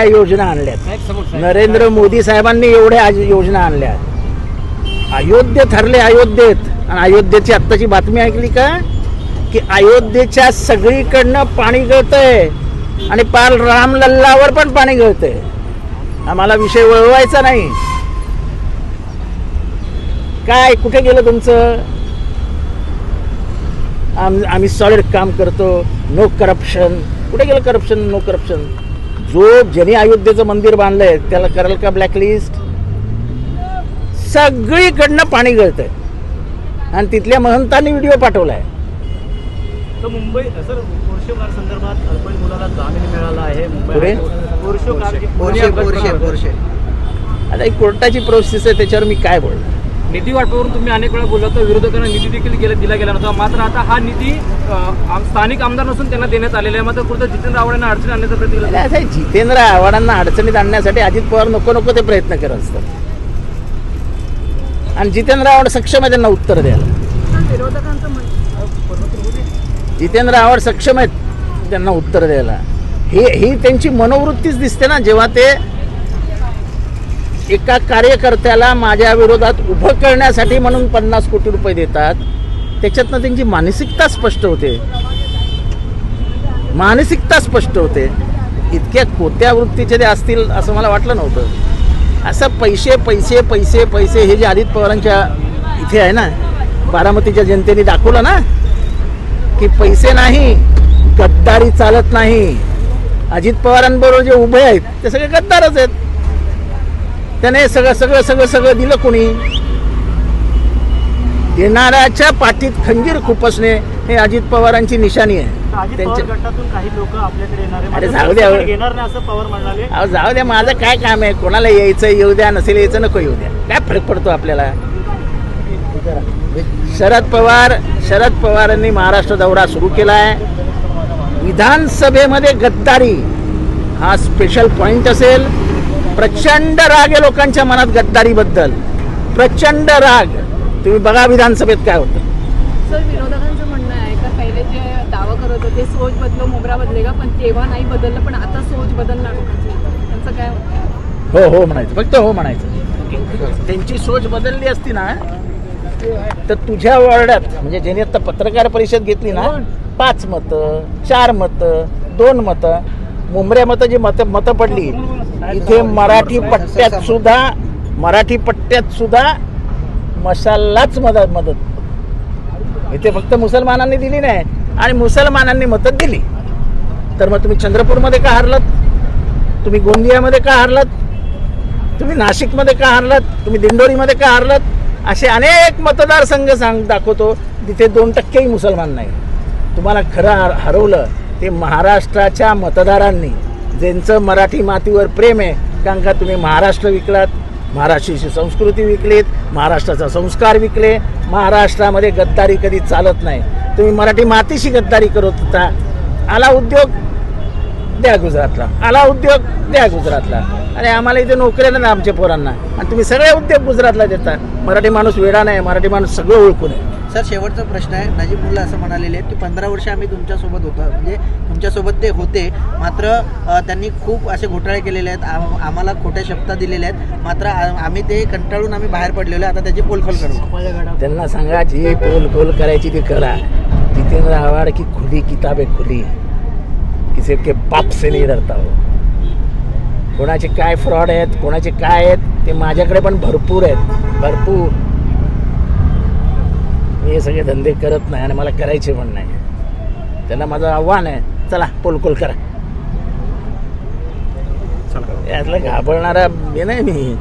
त्या योजना आणल्यात. नरेंद्र मोदी साहेबांनी एवढ्या आज योजना आणल्या अयोध्ये ठरले अयोध्येत. आणि अयोध्येची आत्ताची बातमी ऐकली का? की अयोध्येच्या सगळीकडनं पाणी गळतंय. आणि पार रामलल्लावर पण पाणी गळतंय. आम्हाला विषय वळवायचा नाही. काय कुठे गेलं तुमचं? आम आम्ही सॉलिड काम करतो. नो करप्शन कुठे गेलं करप्शन नो करप्शन जो ज्यांनी अयोध्येचं मंदिर बांधलंय त्याला कराल का ब्लॅकलिस्ट सगळीकडनं पाणी गळतंय. आणि तिथल्या महंतांनी व्हिडिओ पाठवलाय. तर मुंबई सर पोर्शे संदर्भात अल्पवयीन मुलाला जामीन मिळाला आहे. मुंबई पुढे? Porsche car Porsche Porsche Porsche आता ही कोर्टाची प्रोसेस आहे त्याच्यावर मी काय बोलणार? निधी वाटपावरून तुम्ही अनेक वेळा बोलला तर विरोधकांना निधी देखील गेला दिला गेला नव्हता. मात्र आता हा निधी स्थानिक आमदार नसून त्यांना देण्यात आलेला आहे. मात्र कुठं जितेंद्र आव्हाडांना अडचणी आणण्याचा प्रयत्न केला असं जितेंद्र आव्हाडांना अडचणीत आणण्यासाठी अजित पवार नको नको ते प्रयत्न करत असतात. आणि जितेंद्र आव्हाड सक्षम आहे त्यांना उत्तर द्यायला. विरोधकांचं म्हणणं जितेंद्र आव्हाड सक्षम आहेत त्यांना उत्तर द्यायला. ही ही त्यांची मनोवृत्तीच दिसते ना जेव्हा ते एका कार्यकर्त्याला माझ्या विरोधात उभं करण्यासाठी म्हणून पन्नास कोटी रुपये देतात. त्याच्यातनं त्यांची मानसिकता स्पष्ट होते. मानसिकता स्पष्ट होते. इतक्या कोत्या वृत्तीचे ते असतील असं मला वाटलं नव्हतं. असं पैसे पैसे पैसे पैसे हे जे अजित पवारांच्या इथे आहे ना बारामतीच्या जनतेने दाखवलं ना की पैसे नाही गद्दारी चालत नाही. अजित पवारांबरोबर जे उभे आहेत ते सगळे गद्दारच आहेत. त्याने सगळं सगळं सगळं सगळं दिलं कोणी? देणाऱ्याच्या पाठीत खंजीर खुपसणे हे अजित पवारांची निशाणी आहे. त्यांच्या मात्र जाऊ द्या. जाऊ द्या माझं काय काम आहे? कोणाला यायचं येऊ द्या नसेल यायचं नको येऊ द्या. काय फरक पडतो आपल्याला? शरद पवार शरद पवारांनी महाराष्ट्र दौरा सुरू केला आहे विधानसभेमध्ये गद्दारी. हा स्पेशल पॉइंट असेल. प्रचंड राग आहे लोकांच्या मनात गद्दारीबद्दल. प्रचंड राग. तुम्ही बघा विधानसभेत काय होतं. सर विरोधकांचं म्हणणं आहे का पहिले जे दावा करत होते सोच बदलो मोगरा बदलेगा पण तेव्हा नाही बदललं पण आता सोच बदलणार लोकांची. त्यांचं काय हो हो म्हणायचं. फक्त हो म्हणायचं. त्यांची सोच बदलली असती ना तर तुझ्या वॉर्डात म्हणजे ज्यांनी आता पत्रकार परिषद घेतली ना पाच मतं चार मतं दोन मतं मुंबऱ्या मतं जी मतं मतं पडली इथे मराठी पट्ट्यात सुद्धा मराठी पट्ट्यात सुद्धा मशालाच मदत मदत. इथे फक्त मुसलमानांनी दिली नाही आणि मुसलमानांनी मदत दिली. तर मग तुम्ही चंद्रपूरमध्ये का हारलात? तुम्ही गोंदियामध्ये का हारलात? तुम्ही नाशिकमध्ये का हारलात? तुम्ही दिंडोरीमध्ये का हारलात? असे अनेक मतदारसंघ सांग दाखवतो तिथे दोन टक्केही मुसलमान नाही. तुम्हाला खरं हरवलं ते महाराष्ट्राच्या मतदारांनी. ज्यांचं मराठी मातीवर प्रेम आहे कारण का तुम्ही महाराष्ट्र विकलात महाराष्ट्राची संस्कृती विकलीत महाराष्ट्राचा संस्कार विकले महाराष्ट्रामध्ये गद्दारी कधी चालत नाही. तुम्ही मराठी मातीशी गद्दारी करत होता आला उद्योग द्या गुजरातला. आला उद्योग द्या गुजरातला. अरे आम्हाला इथे नोकऱ्या नाही आमच्या पोरांना. आणि तुम्ही सगळे उद्योग गुजरातला देता. मराठी माणूस वेडा नाही मराठी माणूस सगळं ओळखून आहे. सर शेवटचा प्रश्न आहे. नजीब मुल्ला असं म्हणालेले आहेत की पंधरा वर्ष आम्ही तुमच्यासोबत होतो. म्हणजे तुमच्यासोबत ते होते. मात्र त्यांनी खूप असे घोटाळे केलेले आहेत. आम- आम्हाला खोट्या शब्द दिलेल्या आहेत. मात्र आ- आम्ही ते कंटाळून आम्ही बाहेर पडलेलो आहे. आता त्याची पोलखोल करू. त्यांना सांगा जी पोल खोल करायची ती करा. जितेंद्र आव्हाड की खुली किताब आहे खुली. किसी के बाप से धरता डरता हो. कोणाचे काय फ्रॉड आहेत कोणाचे काय आहेत ते माझ्याकडे पण भरपूर आहेत. भरपूर. मी हे सगळे धंदे करत नाही आणि मला करायचे पण नाही. त्यांना माझं आव्हान आहे. चला पोलकोल करा. यातला घाबरणारा हे नाही मी.